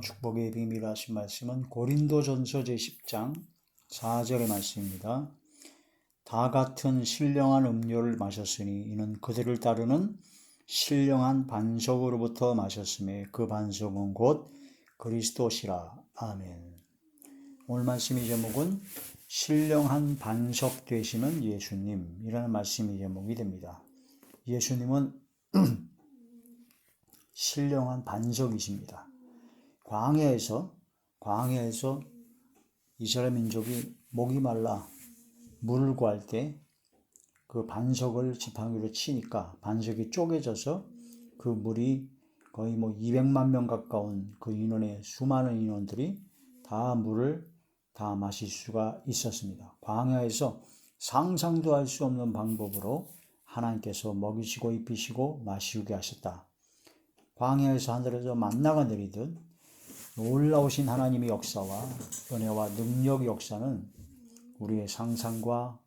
축복의 비밀 하신 말씀은 고린도전서 제10장 4절의 말씀입니다. 다 같은 신령한 음료를 마셨으니 이는 그들을 따르는 신령한 반석으로부터 마셨음에 그 반석은 곧 그리스도시라. 아멘. 오늘 말씀의 제목은 신령한 반석 되시는 예수님이라는 말씀의 제목이 됩니다. 예수님은 신령한 반석이십니다. 광야에서 광야에서 이스라엘 민족이 목이 말라 물을 구할 때 그 반석을 지팡이로 치니까 반석이 쪼개져서 그 물이 거의 뭐 200만 명 가까운 그 인원의 수많은 인원들이 다 물을 다 마실 수가 있었습니다. 광야에서 상상도 할 수 없는 방법으로 하나님께서 먹이시고 입히시고 마시게 하셨다. 광야에서 하늘에서 만나가 내리듯 놀라우신 하나님의 역사와 은혜와 능력의 역사는 우리의 상상과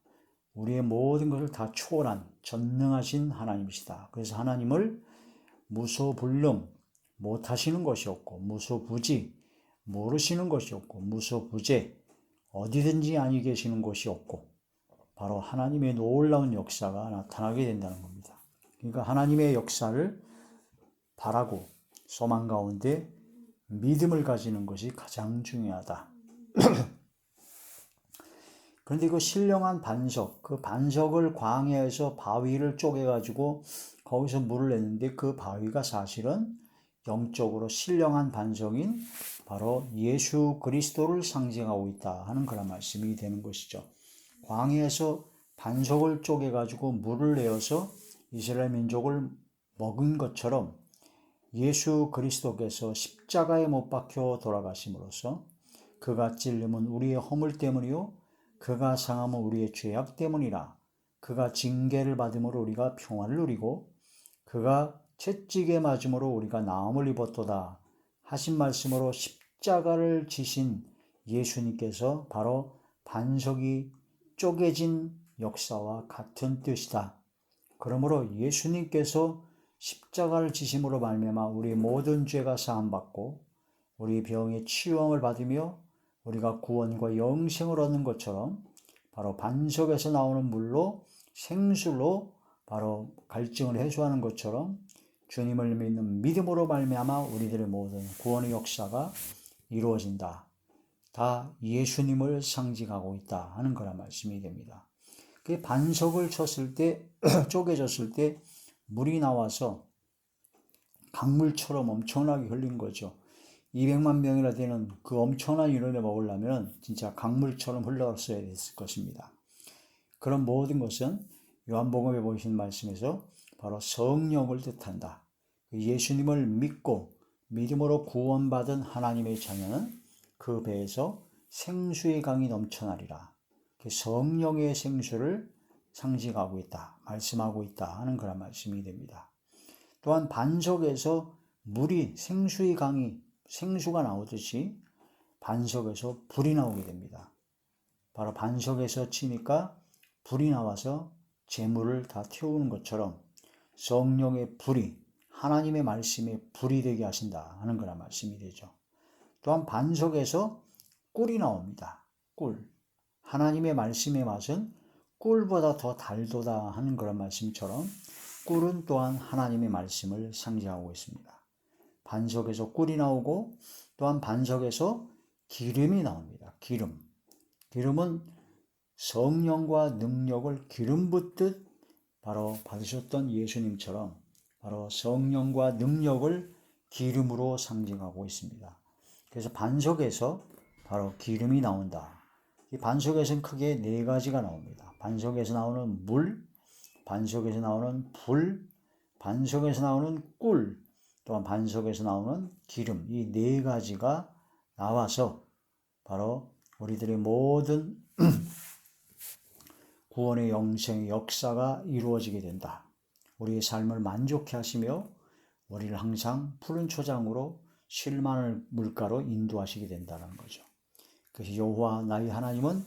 우리의 모든 것을 다 초월한 전능하신 하나님이시다. 그래서 하나님을 무소불능 못하시는 것이 없고 무소부지 모르시는 것이 없고 무소부재 어디든지 아니 계시는 것이 없고 바로 하나님의 놀라운 역사가 나타나게 된다는 겁니다. 그러니까 하나님의 역사를 바라고 소망 가운데 믿음을 가지는 것이 가장 중요하다. 그런데 그 신령한 반석, 그 반석을 광야에서 바위를 쪼개가지고 거기서 물을 냈는데 그 바위가 사실은 영적으로 신령한 반석인 바로 예수 그리스도를 상징하고 있다 하는 그런 말씀이 되는 것이죠. 광야에서 반석을 쪼개가지고 물을 내어서 이스라엘 민족을 먹은 것처럼 예수 그리스도께서 십자가에 못 박혀 돌아가심으로써 그가 찔림은 우리의 허물 때문이요 그가 상함은 우리의 죄악 때문이라 그가 징계를 받음으로 우리가 평화를 누리고 그가 채찍에 맞음으로 우리가 나음을 입었도다 하신 말씀으로 십자가를 지신 예수님께서 바로 반석이 쪼개진 역사와 같은 뜻이다. 그러므로 예수님께서 십자가를 지심으로 말미암아 우리 모든 죄가 사함 받고 우리 병의 치유함을 받으며 우리가 구원과 영생을 얻는 것처럼 바로 반석에서 나오는 물로 생수로 바로 갈증을 해소하는 것처럼 주님을 믿는 믿음으로 말미암아 우리들의 모든 구원의 역사가 이루어진다. 다 예수님을 상징하고 있다 하는 거란 말씀이 됩니다. 그 반석을 쳤을 때 쪼개졌을 때 물이 나와서 강물처럼 엄청나게 흘린 거죠. 200만 명이나 되는 그 엄청난 인원을 먹으려면 진짜 강물처럼 흘러갔어야 됐을 것입니다. 그런 모든 것은 요한복음에 보이신 말씀에서 바로 성령을 뜻한다. 예수님을 믿고 믿음으로 구원받은 하나님의 자녀는 그 배에서 생수의 강이 넘쳐나리라. 그 성령의 생수를 상징하고 있다, 말씀하고 있다 하는 그런 말씀이 됩니다. 또한 반석에서 물이 생수의 강이 생수가 나오듯이 반석에서 불이 나오게 됩니다. 바로 반석에서 치니까 불이 나와서 재물을 다 태우는 것처럼 성령의 불이 하나님의 말씀에 불이 되게 하신다 하는 거란 말씀이 되죠. 또한 반석에서 꿀이 나옵니다. 꿀. 하나님의 말씀의 맛은 꿀보다 더 달도다 하는 그런 말씀처럼 꿀은 또한 하나님의 말씀을 상징하고 있습니다. 반석에서 꿀이 나오고 또한 반석에서 기름이 나옵니다. 기름. 기름은 성령과 능력을 기름 붓듯 바로 받으셨던 예수님처럼 바로 성령과 능력을 기름으로 상징하고 있습니다. 그래서 반석에서 바로 기름이 나온다. 이 반석에서는 크게 네 가지가 나옵니다. 반석에서 나오는 물, 반석에서 나오는 불, 반석에서 나오는 꿀, 또한 반석에서 나오는 기름, 이 네 가지가 나와서 바로 우리들의 모든 구원의 영생의 역사가 이루어지게 된다. 우리의 삶을 만족해 하시며 우리를 항상 푸른 초장으로 실만을 물가로 인도하시게 된다는 거죠. 그래서 여호와 나의 하나님은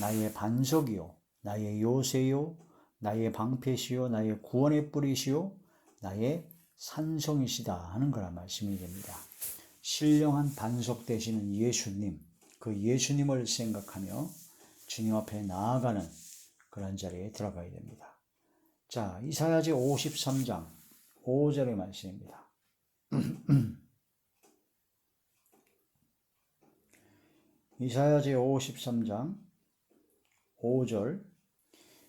나의 반석이요 나의 요새요 나의 방패시요 나의 구원의 뿌리시요 나의 산성이시다 하는 거란 말씀이 됩니다. 신령한 반석 되시는 예수님, 그 예수님을 생각하며 주님 앞에 나아가는 그런 자리에 들어가야 됩니다. 자, 이사야지 53장 5절의 말씀입니다. 이사야지 53장 5절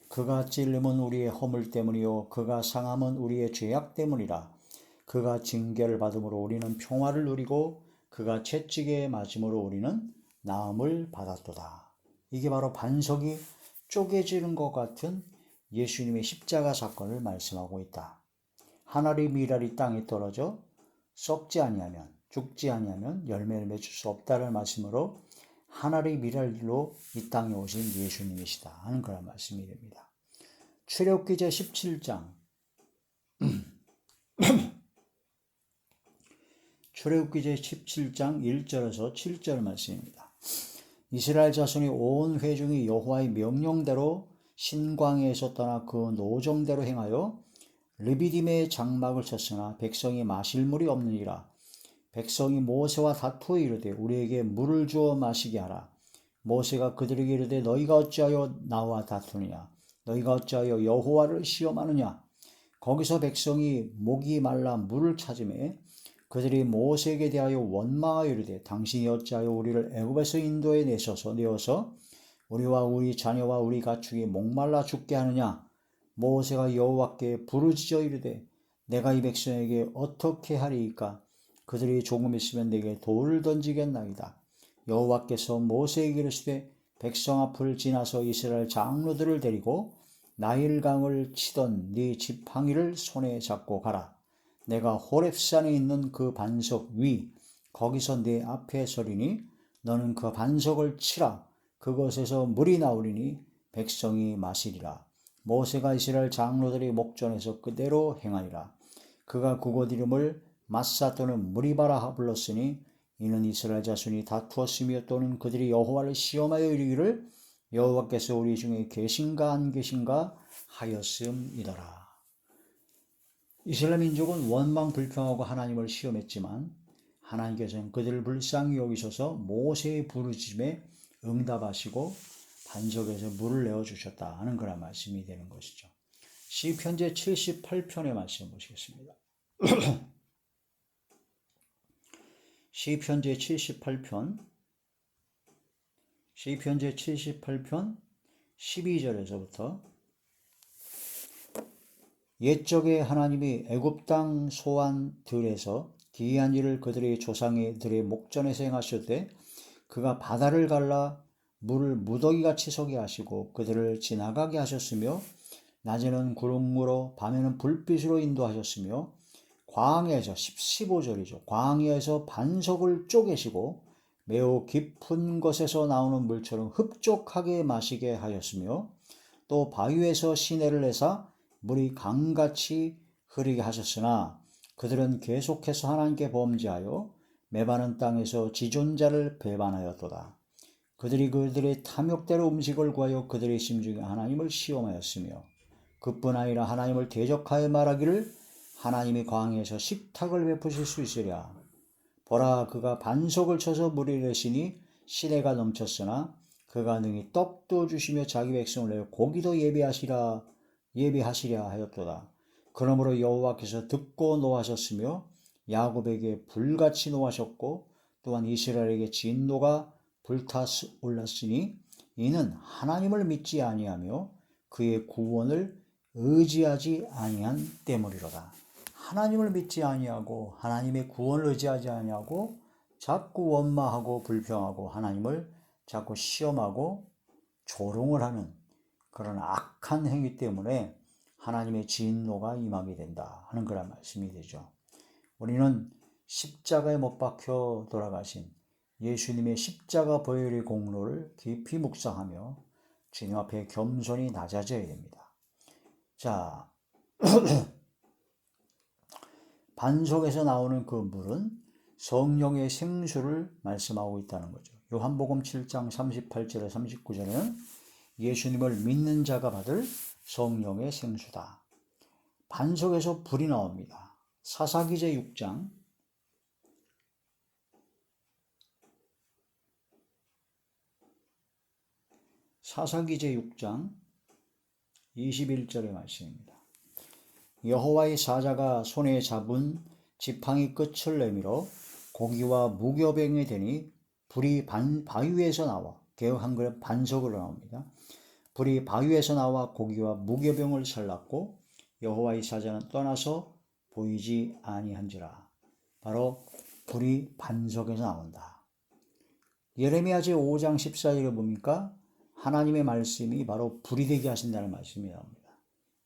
그가 찔림은 우리의 허물 때문이요 그가 상함은 우리의 죄악 때문이라 그가 징계를 받음으로 우리는 평화를 누리고 그가 채찍에 맞음으로 우리는 나음을 받았도다. 이게 바로 반석이 쪼개지는 것 같은 예수님의 십자가 사건을 말씀하고 있다. 하나리 미랄이 땅에 떨어져 썩지 아니하면 죽지 아니하면 열매를 맺을 수 없다는 말씀으로 하나리 미랄로 이 땅에 오신 예수님이시다 하는 그런 말씀이 됩니다. 출애굽기 제 17장 출애굽기 제 17장 1절에서 7절 말씀입니다. 이스라엘 자손이 온 회중이 여호와의 명령대로 신광에서 떠나 그 노정대로 행하여 르비딤의 장막을 쳤으나 백성이 마실 물이 없느니라 백성이 모세와 다투어 이르되 우리에게 물을 주어 마시게 하라. 모세가 그들에게 이르되 너희가 어찌하여 나와 다투느냐? 너희가 어찌하여 여호와를 시험하느냐? 거기서 백성이 목이 말라 물을 찾음에 그들이 모세에게 대하여 원망하여 이르되 당신이 어찌하여 우리를 애굽에서 인도에 내셔서 내어서 우리와 우리 자녀와 우리 가축이 목말라 죽게 하느냐? 모세가 여호와께 부르짖어 이르되 내가 이 백성에게 어떻게 하리이까 그들이 조금 있으면 내게 돌을 던지겠나이다. 여호와께서 모세에게 이르시되 백성 앞을 지나서 이스라엘 장로들을 데리고 나일강을 치던 네 지팡이를 손에 잡고 가라. 내가 호렙산에 있는 그 반석 위 거기서 내 앞에 서리니 너는 그 반석을 치라. 그것에서 물이 나오리니 백성이 마시리라. 모세가 이스라엘 장로들의 목전에서 그대로 행하니라. 그가 그곳 이름을 마사 또는 무리바라 불렀으니 이는 이스라엘 자손이 다투었으며 또는 그들이 여호와를 시험하여 이르기를 여호와께서 우리 중에 계신가 안 계신가 하였음이더라. 이스라엘 민족은 원망 불평하고 하나님을 시험했지만 하나님께서는 그들을 불쌍히 여기셔서 모세의 부르짖음에 응답하시고 반석에서 물을 내어 주셨다 하는 그런 말씀이 되는 것이죠. 시편 제 78편의 말씀 보시겠습니다. 시편 제 78편 시편 제 78편 12절에서부터 옛적에 하나님이 애굽 땅 소환 들에서 기이한 일을 그들의 조상들의 목전에서 행하셨되 그가 바다를 갈라 물을 무더기같이 서게 하시고 그들을 지나가게 하셨으며 낮에는 구름으로 밤에는 불빛으로 인도하셨으며 광야에서 15절이죠. 광야에서 반석을 쪼개시고 매우 깊은 곳에서 나오는 물처럼 흡족하게 마시게 하였으며 또 바위에서 시내를 내사 물이 강같이 흐르게 하셨으나 그들은 계속해서 하나님께 범죄하여 매바는 땅에서 지존자를 배반하였도다. 그들이 그들의 탐욕대로 음식을 구하여 그들의 심중에 하나님을 시험하였으며 그뿐 아니라 하나님을 대적하여 말하기를 하나님이 광에서 식탁을 베푸실 수 있으랴. 보라 그가 반석을 쳐서 물이 내시니 시내가 넘쳤으나 그가 능히 떡도 주시며 자기 백성을 내어 고기도 예비하시라 예비하시랴 하였도다. 그러므로 여호와께서 듣고 노하셨으며 야곱에게 불같이 노하셨고 또한 이스라엘에게 진노가 불타 올랐으니 이는 하나님을 믿지 아니하며 그의 구원을 의지하지 아니한 때문이로다. 하나님을 믿지 아니하고 하나님의 구원을 의지하지 아니하고 자꾸 원망하고 불평하고 하나님을 자꾸 시험하고 조롱을 하는 그런 악한 행위 때문에 하나님의 진노가 임하게 된다 하는 그런 말씀이 되죠. 우리는 십자가에 못 박혀 돌아가신 예수님의 십자가 보혈의 공로를 깊이 묵상하며 주님 앞에 겸손히 낮아져야 됩니다. 자, 반속에서 나오는 그 물은 성령의 생수를 말씀하고 있다는 거죠. 요한복음 7장 38절에 39절에는 예수님을 믿는 자가 받을 성령의 생수다. 반석에서 불이 나옵니다. 사사기제 6장 사사기제 6장 21절의 말씀입니다. 여호와의 사자가 손에 잡은 지팡이 끝을 내밀어 고기와 무교병이 되니 불이 반, 바위에서 나와 개혁 한글은 반석으로 나옵니다. 불이 바위에서 나와 고기와 무교병을 살랐고 여호와의 사자는 떠나서 보이지 아니한지라. 바로 불이 반석에서 나온다. 예레미야 제 5장 14절에 봅니까? 하나님의 말씀이 바로 불이 되게 하신다는 말씀이 나옵니다.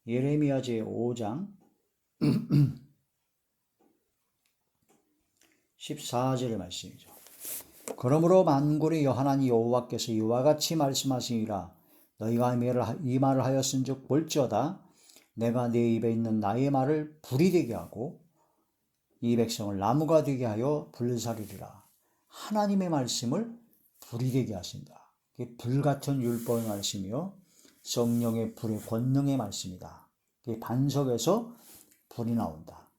예레미야 제 5장 14절의 말씀이죠. 그러므로 만군의 여하나니 여호와께서 이와 같이 말씀하시니라 너희가 이 말을 하였은즉 볼지어다 내가 내 입에 있는 나의 말을 불이 되게 하고 이 백성을 나무가 되게 하여 불살리리라 하나님의 말씀을 불이 되게 하신다. 불 같은 율법의 말씀이요 성령의 불의 권능의 말씀이다. 반석에서 불이 나온다.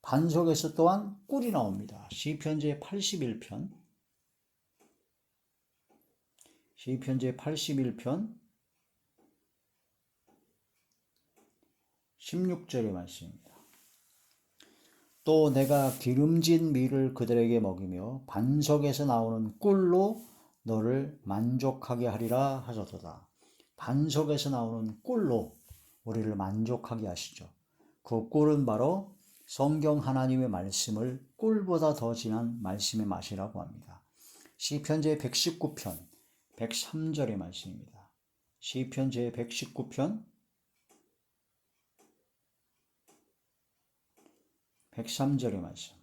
반석에서 또한 꿀이 나옵니다. 시편제 81편 시편 제 81편 16절의 말씀입니다. 또 내가 기름진 밀을 그들에게 먹이며 반석에서 나오는 꿀로 너를 만족하게 하리라 하셨도다. 반석에서 나오는 꿀로 우리를 만족하게 하시죠. 그 꿀은 바로 성경 하나님의 말씀을 꿀보다 더 진한 말씀의 맛이라고 합니다. 시편 제 119편 103절의 말씀입니다. 시편 제 119편 103절의 말씀.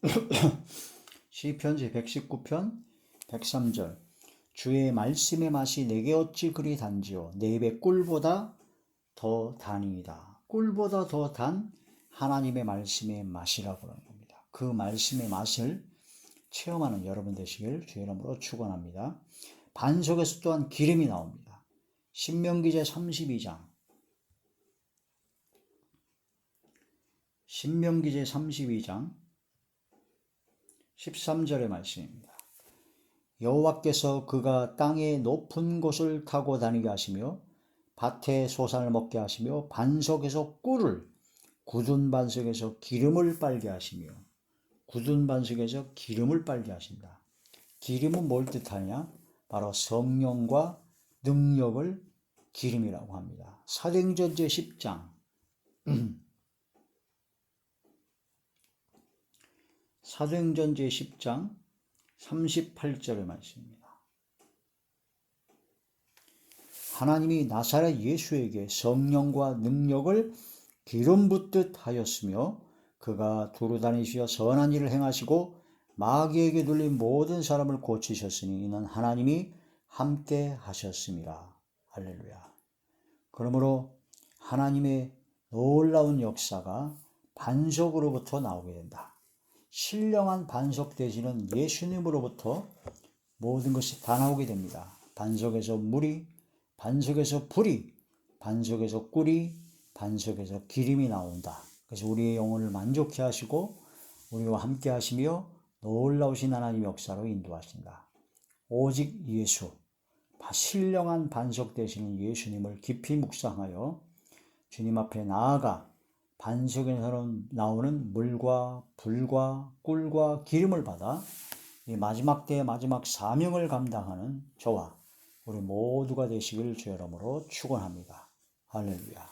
시편 제 119편 103절 주의 말씀의 맛이 내게 어찌 그리 단지요 내 입의 꿀보다 더 단이다. 꿀보다 더 단 하나님의 말씀의 맛이라고 그러는 겁니다. 그 말씀의 맛을 체험하는 여러분 되시길 주의 이름으로 축원합니다. 반석에서 또한 기름이 나옵니다. 신명기 제 32장 신명기 제 32장 13절의 말씀입니다. 여호와께서 그가 땅의 높은 곳을 타고 다니게 하시며 밭에 소산을 먹게 하시며 반석에서 꿀을 굳은 반석에서 기름을 빨게 하시며 굳은 반석에서 기름을 빨게 하신다. 기름은 뭘 뜻하냐? 바로 성령과 능력을 기름이라고 합니다. 사도행전 제 10장 사도행전 제10장 38절의 말씀입니다. 하나님이 나사렛 예수에게 성령과 능력을 기름 붓듯 하였으며 그가 두루 다니시어 선한 일을 행하시고 마귀에게 눌린 모든 사람을 고치셨으니 이는 하나님이 함께 하셨습니다. 할렐루야. 그러므로 하나님의 놀라운 역사가 반석으로부터 나오게 된다. 신령한 반석 대신은 예수님으로부터 모든 것이 다 나오게 됩니다. 반석에서 물이, 반석에서 불이, 반석에서 꿀이, 반석에서 기름이 나온다. 그래서 우리의 영혼을 만족해 하시고 우리와 함께 하시며 놀라우신 하나님의 역사로 인도하신다. 오직 예수, 신령한 반석 되시는 예수님을 깊이 묵상하여 주님 앞에 나아가 반석에서 나오는 물과 불과 꿀과 기름을 받아 이 마지막 때의 마지막 사명을 감당하는 저와 우리 모두가 되시길 주여러므로 축원합니다. 할렐루야.